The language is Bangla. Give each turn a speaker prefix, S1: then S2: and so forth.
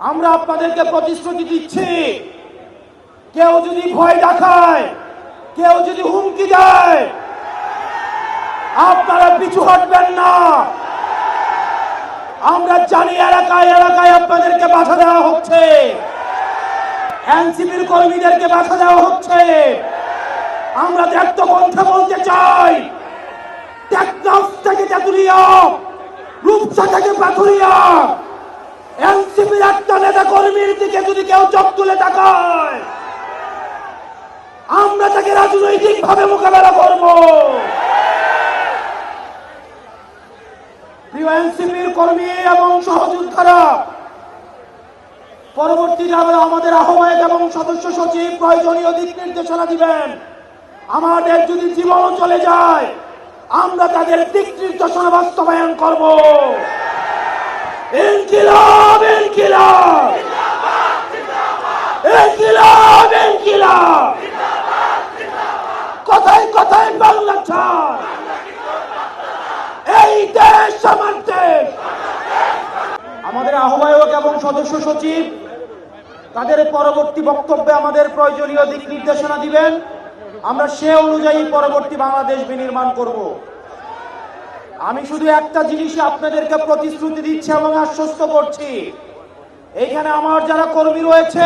S1: আমরা আপনাদেরকে প্রতিশ্রুতি দিচ্ছি। কেউ যদি ভয় দেখায়, কেউ যদি হুমকি দেয়, আপনারা পিছু হটবেন না। আমরা জানি এলাকায় এলাকায় আপনাদেরকে বাধা দেওয়া হচ্ছে। এনসিপির কর্মীদেরকে বাধা দেওয়া হচ্ছে। আমরা দেখতে কণ্ঠে বলতে চাই থেকে তেতুলিয়া, রূপসা থেকে পাথুরিয়া একটা নেতা কর্মীর দিকে যদি কেউ চোখ তুলে তাকায়, আমরা তাকে রাজনৈতিক ভাবে মোকাবেলা করব। কর্মী এবং সহযোদ্ধারা আমাদের আহ্বায়ক এবং সদস্য সচিব প্রয়োজনীয় দিক নির্দেশনা দিবেন। আমাদের যদি জীবনও চলে যায়, আমরা তাদের দিক নির্দেশনা বাস্তবায়ন করব ইনকিলাব ইনকিলাব কথায় কথায় এই দেশ আমার দেশ। আমাদের আহ্বায়ক এবং সদস্য সচিব, তাদের পরবর্তী বক্তব্যে আমাদের প্রয়োজনীয় দিক নির্দেশনা দিবেন। আমরা সে অনুযায়ী পরবর্তী বাংলাদেশ বিনির্মাণ করব। আমি শুধু একটা জিনিসে আপনাদেরকে প্রতিশ্রুতি দিচ্ছি এবং আশ্বস্ত করছি। এইখানে আমার যারা কর্মী রয়েছে